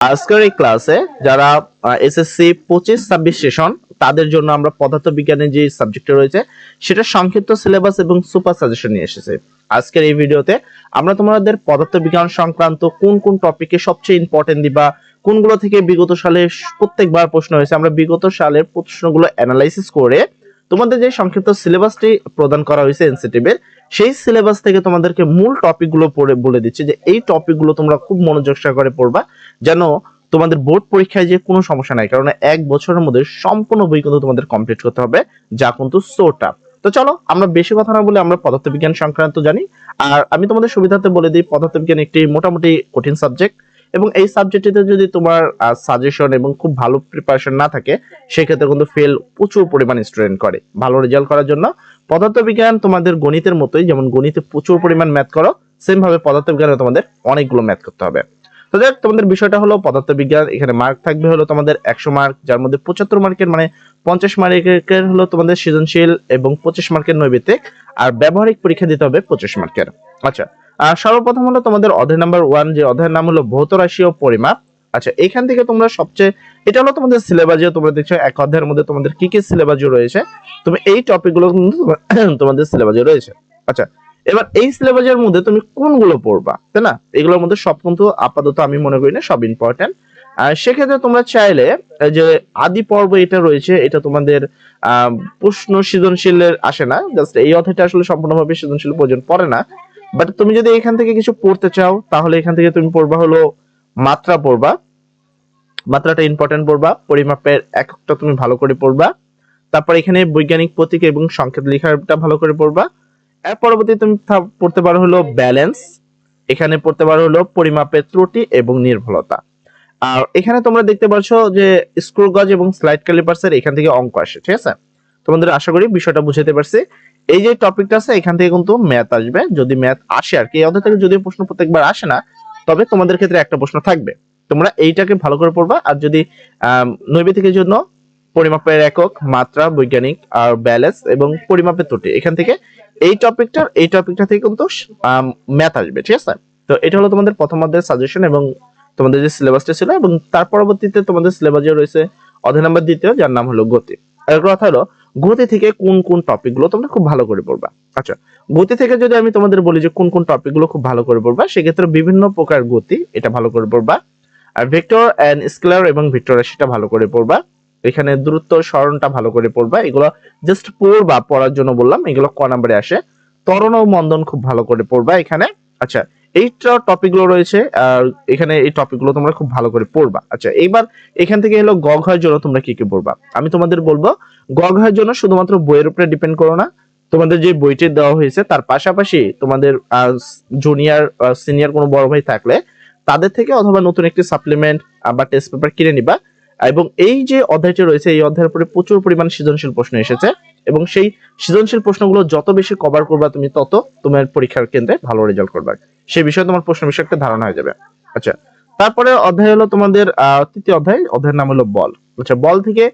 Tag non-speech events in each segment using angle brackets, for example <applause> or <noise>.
আজকের এই ক্লাসে যারা এসএসসি পঁচিশ, ছাব্বিশ সেশন তাদের জন্য আমরা পদার্থ বিজ্ঞানের যে সাবজেক্টটা রয়েছে, সেটা সংক্ষিপ্ত সিলেবাস এবং সুপার সাজেশন নিয়ে এসেছে। আজকের এই ভিডিওতে আমরা তোমাদের পদার্থ বিজ্ঞান সংক্রান্ত কোন কোন টপিকে সবচেয়ে ইম্পর্টেন্ট দিবা কোনগুলো থেকে বিগত সালে প্রত্যেকবার প্রশ্ন হয়েছে, আমরা বিগত সালের প্রশ্নগুলো অ্যানালাইসিস করে তোমাদের যে সংক্ষিপ্ত সিলেবাসটি প্রদান করা হয়েছে এনসিটিভের সেই সিলেবাস থেকে তোমাদেরকে মূল টপিকগুলো পড়ে, বলে দিচ্ছি যে এই টপিকগুলো তোমরা খুব মনোযোগ সহকারে পড়বা, যেন তোমাদের বোর্ড পরীক্ষায় যে কোনো সমস্যা নাই, কারণ এক বছরের মধ্যে সম্পূর্ণ বই কিন্তু তোমাদের কমপ্লিট করতে হবে, যা কিন্তু সোটা তো চলো, আমরা বেশি কথা না বলে আমরা পদার্থবিজ্ঞান সংক্রান্ত জানি, আর আমি তোমাদের সুবিধাতে বলে দিই, পদার্থবিজ্ঞান একটি মোটামুটি কঠিন সাবজেক্ট এবং এই সাবজেক্টটিতে যদি তোমার সাজেশন এবং খুব ভালো প্রিপারেশন না থাকে, সেক্ষেত্রে কিন্তু ফেল প্রচুর পরিমাণ স্টুডেন্ট করে। ভালো রেজাল্ট করার জন্য। পদার্থবিজ্ঞান তোমাদের গণিতের মতোই, যেমন গণিতে প্রচুর পরিমাণ ম্যাথ করো সেম ভাবে পদার্থবিজ্ঞানে তোমাদের অনেকগুলো ম্যাথ করতে হবে। তো দেখ তোমাদের বিষয়টা হলো পদার্থবিজ্ঞান, এখানে মার্ক থাকবে হলো তোমাদের একশো মার্ক যার মধ্যে পঁচাত্তর মার্কের মানে পঞ্চাশ মার্কের হলো তোমাদের সৃজনশীল এবং পঁচিশ মার্কের নৈবিত্তিক, আর ব্যবহারিক পরীক্ষা দিতে হবে পঁচিশ মার্কের আচ্ছা সর্বপ্রথম হলো তোমাদের অধ্যায় নাম্বার ওয়ান যে অধ্যায়ের নাম হলো ভৌত রাশি ও পরিমাপ। আচ্ছা এখান থেকে তোমরা সবচেয়ে এটা হলো তোমাদের সিলেবাসে তোমরা দেখছ এক অধ্যায়ের মধ্যে তোমাদের কি কি সিলেবাসে রয়েছে তুমি এই টপিকগুলো কিন্তু <clears throat> তোমাদের সিলেবাসে রয়েছে। আচ্ছা এবার এই সিলেবাসের মধ্যে তুমি কোনগুলো পড়বা তাই না? এগুলোর মধ্যে সব কিন্তু আপাতত আমি মনে করি না সব ইম্পর্টেন্ট সেক্ষেত্রে তোমরা চাইলে যে আদি পর্ব এটা রয়েছে এটা তোমাদের আহ, প্রশ্ন সৃজনশীলের আসে না। জাস্ট এই অধ্যায়টা আসলে সম্পূর্ণভাবে সৃজনশীল প্রয়োজন পড়ে না। বাট তুমি যদি এখান থেকে কিছু পড়তে চাও, তাহলে এখান থেকে তুমি পড়বা হলো মাত্রা পড়বা। মাত্রাটা ইম্পর্টেন্ট পড়বা, পরিমাপের এককটা তুমি ভালো করে পড়বা। তারপর এখানে বৈজ্ঞানিক প্রতীক এবং সংকেত লেখাটা ভালো করে পড়বা। এর পরবর্তী তুমি পড়তে পারো হলো ব্যালেন্স এখানে পড়তে পারো হলো পরিমাপের ত্রুটি এবং নির্ভুলতা। আর এখানে তোমরা দেখতে পাচ্ছ যে স্ক্রু গজ এবং স্লাইড ক্যালিপার্সের এখান থেকে অঙ্ক আসে, ঠিক আছে? তোমাদের আশা করি বিষয়টা বুঝতে পারছি। এই যে টপিকটা আছে, এখান থেকে কিন্তু ম্যাথ আসবে। যদি ম্যাথ আসে আর কি, এই অধ্যায় থেকে যদি প্রশ্ন প্রত্যেকবার আসে না, তবে তোমাদের ক্ষেত্রে একটা প্রশ্ন থাকবে। তোমরা এইটাকে ভালো করে পড়বা, আর যদি নৈবেদিকের জন্য পরিমাপের একক, মাত্রা, বৈজ্ঞানিক আর ব্যালেন্স এবং পরিমাপের ত্রুটি, এখান থেকে এই টপিকটা এই টপিকটা থেকে কিন্তু ম্যাথ আসবে, ঠিক আছে? তো এটা হলো তোমাদের প্রথম অধ্যায়ের সাজেশন এবং তোমাদের যে সিলেবাসটা ছিল, এবং তার পরবর্তীতে তোমাদের সিলেবাসে রয়েছে অধ্যায় নাম্বার দ্বিতীয়, যার নাম হলো গতি। এর কথা হলো গতি থেকে কোন কোন টপিকগুলো তোমরা খুব ভালো করে পড়বা। আচ্ছা গতি থেকে যদি আমি তোমাদের বলি যে কোন কোন টপিকগুলো খুব ভালো করে পড়বা, সেক্ষেত্রে বিভিন্ন প্রকার গতি এটা ভালো করে পড়বা। আর ভেক্টর এন্ড স্কেলার এবং ভেক্টর সেটা ভালো করে পড়বা। এখানে দ্রুত স্মরণটা ভালো করে পড়বা। এগুলো জাস্ট পড়বা, পড়ার জন্য বললাম, এগুলো ক নাম্বারে আসে। ত্বরণ ও মন্দন খুব ভালো করে পড়বা এখানে। আচ্ছা এইটা টপিকগুলো রয়েছে, আর এখানে এই টপিকগুলো তোমরা খুব ভালো করে পড়বা। আচ্ছা এইবার এখান থেকে হলো গ জন্য তোমরা কি কি পড়বা? আমি তোমাদের বলব গ ঘয়ের জন্য শুধুমাত্র বইয়ের উপরে ডিপেন্ড করো না। তোমাদের যে বইটি দেওয়া হয়েছে, তার পাশাপাশি তোমাদের জুনিয়র সিনিয়র কোনো বড় ভাই থাকলে, তাদের থেকে অথবা নতুন একটি সাপ্লিমেন্ট বা টেস্ট পেপার কিনে নিবা। এবং এই যে অধ্যায়টি রয়েছে, এই অধ্যায়ের উপরে প্রচুর পরিমাণ সৃজনশীল প্রশ্ন এসেছে এবং সেই সৃজনশীল প্রশ্নগুলো যত বেশি কভার করবা তুমি, তত তোমার পরীক্ষার কেন্দ্রে ভালো রেজাল্ট করবে। সেই বিষয়ে তোমার প্রশ্ন বিষয়ে একটা ধারণা হয়ে যাবে। আচ্ছা তারপরে অধ্যায় হলো তোমাদের তৃতীয় অধ্যায়। অধ্যায়ের নাম হলো বল। আচ্ছা বল থেকে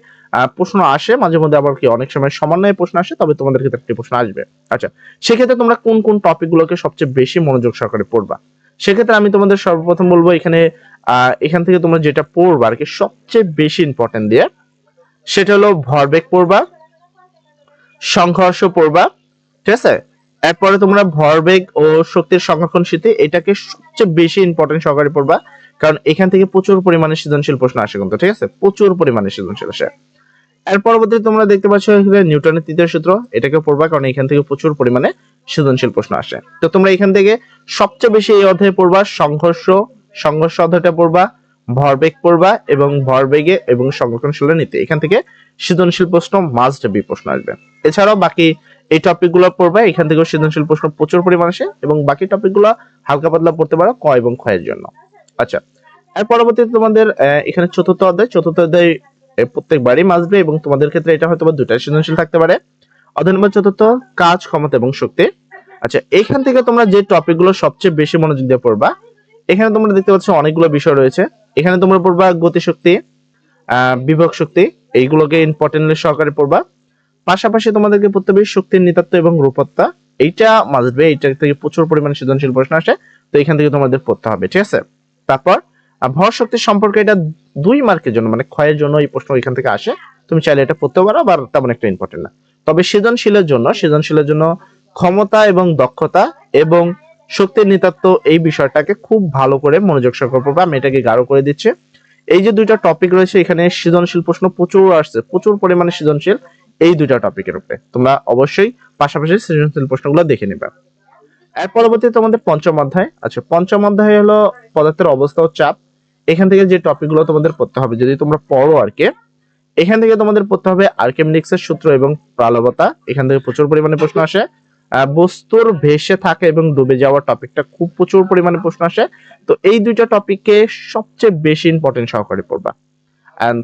প্রশ্ন আসে, মাঝে মধ্যে আবার কি অনেক সময় সমন্বয়ে প্রশ্ন আসে, তবে তোমাদের ক্ষেত্রে একটি প্রশ্ন আসবে। আচ্ছা সেক্ষেত্রে তোমরা কোন কোন টপিক গুলোকে সবচেয়ে বেশি মনোযোগ সহকারে পড়বা? সেক্ষেত্রে আমি তোমাদের সর্বপ্রথম বলব এখানে এখান থেকে তোমরা যেটা পড়বা আর কি সবচেয়ে বেশি ইম্পর্টেন্ট দিয়ে, সেটা হলো ভরবেগ পড়বা, সংঘর্ষ পড়বা, ঠিক আছে? এরপরে তোমরা ভরবেগ ও শক্তির সংরক্ষণ স্মৃতি এটাকে সবচেয়ে বেশি ইম্পর্টেন্ট সহকারে পড়বা, কারণ এখান থেকে প্রচুর পরিমাণে সৃজনশীল প্রশ্ন আসে কিন্তু, ঠিক আছে? প্রচুর পরিমাণে সৃজনশীল আসে। এর পরবর্তীতে তোমরা দেখতে পাচ্ছ এখানে নিউটনের তৃতীয় সূত্র। এটাকে পড়বা, কারণ এখান থেকে প্রচুর পরিমাণে সৃজনশীল প্রশ্ন আসে। তো তোমরা এখান থেকে সবচেয়ে বেশি এই অধ্যায়ে পড়বা, সংঘর্ষ সংঘর্ষ অধ্যায়টা পড়বা, ভরবেগ পড়বা এবং ভরবেগে এবং সংরক্ষণশীল নীতি। এখান থেকে সৃজনশীল প্রশ্ন মাস্ট বি প্রশ্ন আসবে। এছাড়াও বাকি এই টপিকগুলো পড়বে, এখান থেকে সৃজনশীল প্রশ্ন প্রচুর পরিমাণ আসে এবং বাকি টপিকগুলো হালকা পাতলা পড়তে পারো ক এবং ক্ষয়ের জন্য। আচ্ছা এর পরবর্তীতে তোমাদের এখানে চতুর্থ অধ্যায়। চতুর্থ অধ্যায় প্রত্যেকবারই মাসবে এবং তোমাদের ক্ষেত্রে এটা হয়তো বা দুটা সৃজনশীল থাকতে পারে। অধ্যায় নম্বর চতুর্থ, কাজ, ক্ষমতা এবং শক্তি। আচ্ছা এখান থেকে তোমরা যে টপিকগুলো সবচেয়ে বেশি মনোযোগ দিয়ে পড়বা, এখানে তোমরা দেখতে পাচ্ছ অনেকগুলো বিষয় রয়েছে। এখানে তোমরা পড়বা গতিশক্তি আহ বিভব শক্তি, এইগুলোকে ইম্পর্টেন্টলি সহকারে পড়বা। পাশাপাশি তোমাদেরকে পড়তে হবে শক্তির নিতাত্ব এবং রূপত্তা এইটা মাসবে এইটা থেকে প্রচুর পরিমাণে সৃজনশীল প্রশ্ন আসে, তো এখান থেকে তোমাদের পড়তে হবে, ঠিক আছে? তারপর ভর শক্তি সম্পর্কে এটা দুই মার্কের জন্য মানে ক্ষয়ের জন্য এই প্রশ্ন এখান থেকে আসে। তুমি চাইলে এটা পড়তে পারো, আবার তেমন একটা ইম্পর্টেন্ট না। তবে সৃজনশীলের জন্য সৃজনশীলের জন্য ক্ষমতা এবং দক্ষতা এবং শক্তির নিতাত্ব এই বিষয়টাকে খুব ভালো করে মনোযোগ সহকারে পড়বে। আমি এটাকে গাঢ় করে দিচ্ছি। এই যে দুইটা টপিক রয়েছে, এখানে সৃজনশীল প্রশ্ন প্রচুর আসছে, প্রচুর পরিমাণে সৃজনশীল এই দুইটা টপিকের উপরে। তোমরা অবশ্যই পাশাপাশি সৃজনশীল প্রশ্নগুলো দেখে নেবে। এর পরবর্তী তোমাদের পঞ্চম অধ্যায় আচ্ছা পঞ্চম অধ্যায় হলো পদার্থের অবস্থা ও চাপ। এখান থেকে যে টপিকগুলো তোমাদের পড়তে হবে, যদি তোমরা পড়ো আর কি, এখান থেকে তোমাদের পড়তে হবে আর্কিমিডিক্স এর সূত্র এবং প্রালবতা। এখান থেকে প্রচুর পরিমাণে প্রশ্ন আসে। বস্তুর ভেসে থাকা এবং ডুবে যাওয়ার টপিকটা খুব প্রচুর পরিমাণে প্রশ্ন আসে। তো এই দুইটা টপিককে সবচেয়ে বেশি ইম্পর্টেন্ট সহকারে পড়বা।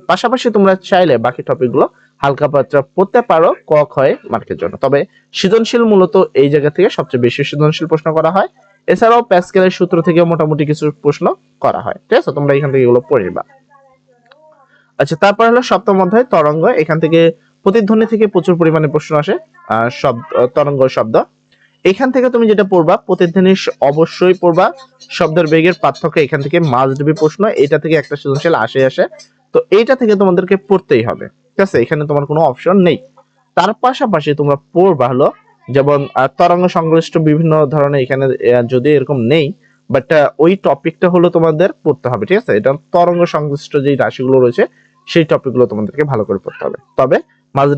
পাশাপাশি তোমরা চাইলে বাকি টপিকগুলো হালকা পাত্রা পড়তে পারো, ক ক্ষয় মার্কের জন্য। তবে সৃজনশীল মূলত এই জায়গা থেকে সবচেয়ে বেশি সৃজনশীল প্রশ্ন করা হয়। এছাড়াও প্যাসকেলের সূত্র থেকে মোটামুটি কিছু প্রশ্ন করা হয়। ঠিক আছে? তোমরা এখান থেকে এগুলো পড়িবা আচ্ছা তারপর হলো সপ্তম অধ্যায়, তরঙ্গ। এখান থেকে প্রতিধ্বনি থেকে প্রচুর পরিমাণে প্রশ্ন আসে শব্দ, তরঙ্গ শব্দ। এখান থেকে তুমি যেটা পড়বা, প্রতিধ্বনি অবশ্যই পড়বা। শব্দের বেগের পার্থক্য এখান থেকে মাস্ট বি প্রশ্ন, এটা থেকে একটা সৃজনশীল আসে আসে। তো এইটা থেকে তোমাদেরকে পড়তেই হবে। ঠিক আছে? এখানে তোমার কোনো অপশন নেই। তার পাশাপাশি তোমরা পড়বা হলো যেমন তরঙ্গ সংশ্লিষ্ট বিভিন্ন ধরনের এখানে যদি এরকম নেই বাট ওই টপিকটা হলো তোমাদের পড়তে হবে, ঠিক আছে? এটা তরঙ্গ সংশ্লিষ্ট যে রাশিগুলো রয়েছে, সেই টপিকগুলো তোমাদেরকে ভালো করে পড়তে হবে। তবে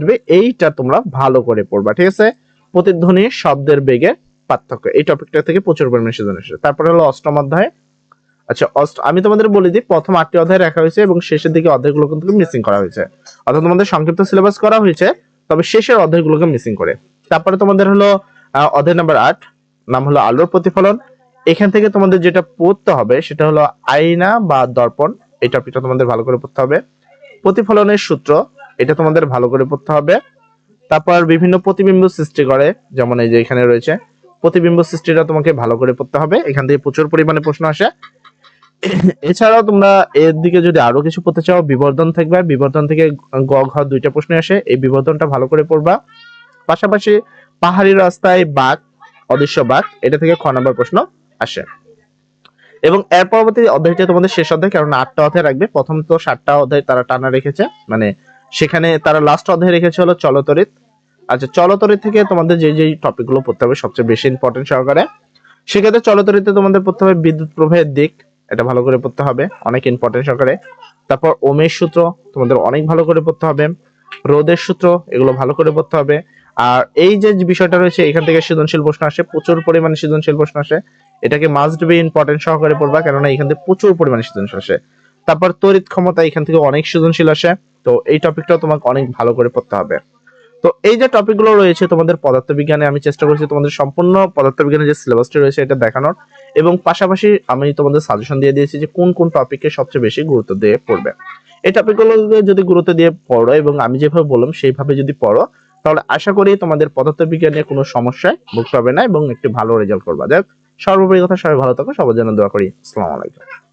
বি এইটা তোমরা ভালো করে পড়বা, ঠিক আছে? প্রতিধ্বনি শব্দের বেগে পার্থক্য, এই টপিকটা থেকে প্রচুর পরিমাণে সেজন এসেছে তারপরে হলো অষ্টম অধ্যায়। আচ্ছা অষ্ট, আমি তোমাদের বলে দিই, প্রথম আটটি অধ্যায় রাখা হয়েছে এবং শেষের দিকে অধ্যায়গুলো কিন্তু মিসিং করা হয়েছে। অর্থাৎ তোমাদের সংক্ষিপ্ত সিলেবাস করা হয়েছে, তবে শেষের অধ্যায়গুলোকে মিসিং করে। তারপরে তোমাদের হলো অধ্যায় নাম্বার আট, নাম হলো আলোর প্রতিফলন। এখান থেকে তোমাদের যেটা পড়তে হবে সেটা হলো আয়না বা দর্পণ, এই টপিকটা তোমাদের ভালো করে পড়তে হবে। প্রতিফলনের সূত্র, এটা তোমাদের ভালো করে পড়তে হবে। তারপর বিভিন্ন প্রতিবিম্ব সৃষ্টি করে, যেমন এই যে এখানে রয়েছে, প্রতিবিম্ব সৃষ্টিটা তোমাকে ভালো করে পড়তে হবে। এখান থেকে প্রচুর পরিমাণে প্রশ্ন আসে। এছাড়াও তোমরা এর দিকে যদি আরও কিছু পড়তে চাও, বিবর্ধন থাকবে। বিবর্ধন থেকে গ, ঘ, দুইটা প্রশ্ন আসে। এই বিবর্ধনটা ভালো করে পড়বা। পাশাপাশি পাহাড়ি রাস্তায় বাঘ, অদৃশ্য বাঘ, এটা থেকে খ নম্বর প্রশ্ন আসে। এবং এর পরবর্তী অধ্যায়টা তোমাদের শেষ অধ্যায় কারণ আটটা অধ্যায় রাখবে। প্রথম তো সাতটা অধ্যায় তারা টানা রেখেছে। মানে সেখানে তারা লাস্ট অধ্যায় রেখেছে হলো চলতরিত। আচ্ছা চলতরিত থেকে তোমাদের যে যে টপিকগুলো পড়তে হবে সবচেয়ে বেশি ইম্পর্টেন্ট সহকারে, সেক্ষেত্রে চলতরিতে তোমাদের পড়তে হবে বিদ্যুৎ প্রবাহের দিক। এটা ভালো করে পড়তে হবে, অনেক ইম্পর্টেন্ট সহকারে। তারপর ওমের সূত্র তোমাদের অনেক ভালো করে পড়তে হবে। রোদের সূত্র, এগুলো ভালো করে পড়তে হবে। আর এই যে বিষয়টা রয়েছে, এখান থেকে সৃজনশীল প্রশ্ন আসে, প্রচুর পরিমাণে সৃজনশীল প্রশ্ন আসে। এটাকে মাস্ট বি ইম্পর্টেন্ট সহকারে পড়বা, কেননা এখান থেকে প্রচুর পরিমাণে সৃজনশীল আসে। তারপর তড়িৎ ক্ষমতা, এখান থেকে অনেক সৃজনশীল আসে। তো এই টপিকটাও তোমাকে অনেক ভালো করে পড়তে হবে। তো এই যে টপিকগুলো রয়েছে তোমাদের পদার্থবিজ্ঞানে, আমি চেষ্টা করছি তোমাদের সম্পূর্ণ পদার্থবিজ্ঞানের যে সিলেবাসটি রয়েছে এটা দেখানোর। এবং পাশাপাশি আমি তোমাদের সাজেশন দিয়ে দিয়েছি যে কোন কোন টপিকে সবচেয়ে বেশি গুরুত্ব দিয়ে পড়বে। এই টপিকগুলোকে যদি গুরুত্ব দিয়ে পড়ো এবং আমি যেভাবে বললাম, সেইভাবে যদি পড়ো তাহলে আশা করি তোমাদের পদার্থবিজ্ঞানে কোনো সমস্যায় ভুগতে হবে না এবং একটি ভালো রেজাল্ট করবা। যাক, সর্বোপরি কথা, সবাই ভালো থাকো, সবার জন্য দোয়া করি। আসসালামু আলাইকুম।